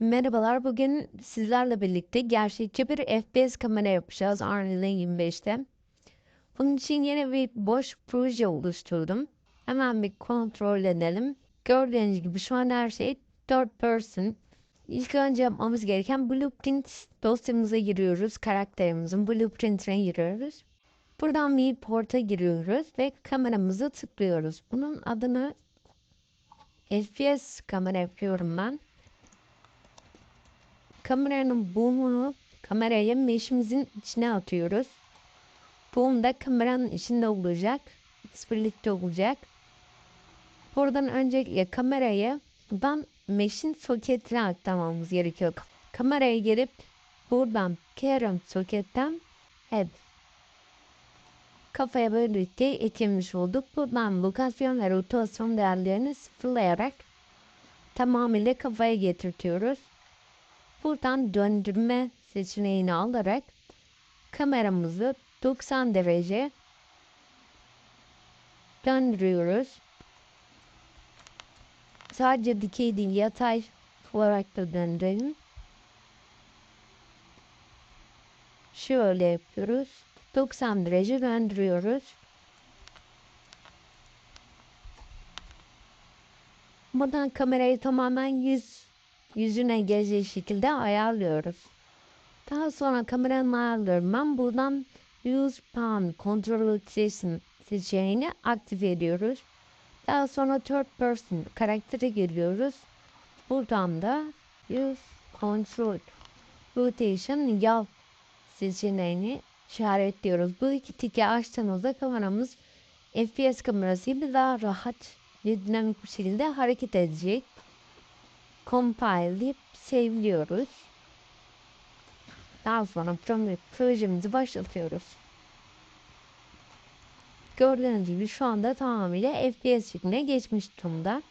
Merhabalar, bugün sizlerle birlikte gerçekçi bir FPS kamera yapacağız Unreal 25'te. Bunun için yeni bir boş proje oluşturdum. Hemen bir kontrol edelim. Gördüğünüz gibi şu an her şey third person. İlk önce yapmamız gereken blueprint dosyamıza giriyoruz. Karakterimizin blueprintine giriyoruz. Buradan bir porta giriyoruz ve kameramızı tıklıyoruz. Bunun adını FPS kamera yapıyorum ben. Kameranın boom'unu kameraya mesh'imizin içine atıyoruz. Boom da kameranın içinde olacak. Birlikte olacak. Buradan öncelikle kamerayı buradan mesh'in soketine aktarmamız gerekiyor. Kameraya girip buradan Carom soketten head kafaya böylelikle eklemiş olduk. Buradan lokasyon ve rotasyon değerlerini sıfırlayarak tamamıyla kafaya getirtiyoruz. Buradan döndürme seçeneğini alarak kameramızı 90 derece döndürüyoruz. Sadece dikey değil yatay olarak da döndürelim. Şöyle yapıyoruz. 90 derece döndürüyoruz. Buradan kamerayı tamamen yüz yüzüne gelecek şekilde ayarlıyoruz. Daha sonra kameranın ayarlıyorum. Ben buradan Use Pan Control Session seçeneğini aktive ediyoruz. Daha sonra Third Person karaktere giriyoruz. Buradan da Use Control Rotation Yav seçeneğini işaretliyoruz. Bu iki tiki açtığımızda kameramız FPS kamerası gibi daha rahat ve dinamik bir şekilde hareket edecek compileleyip save'liyoruz. Daha sonra projemizi başlatıyoruz. Gördüğünüz gibi şu anda tamamıyla FPS şekline geçmiş durumda.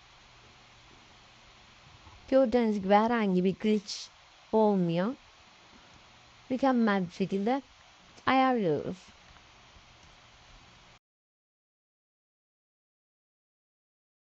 Gördüğünüz gibi herhangi bir glitch olmuyor. Mükemmel bir şekilde ayarlıyoruz.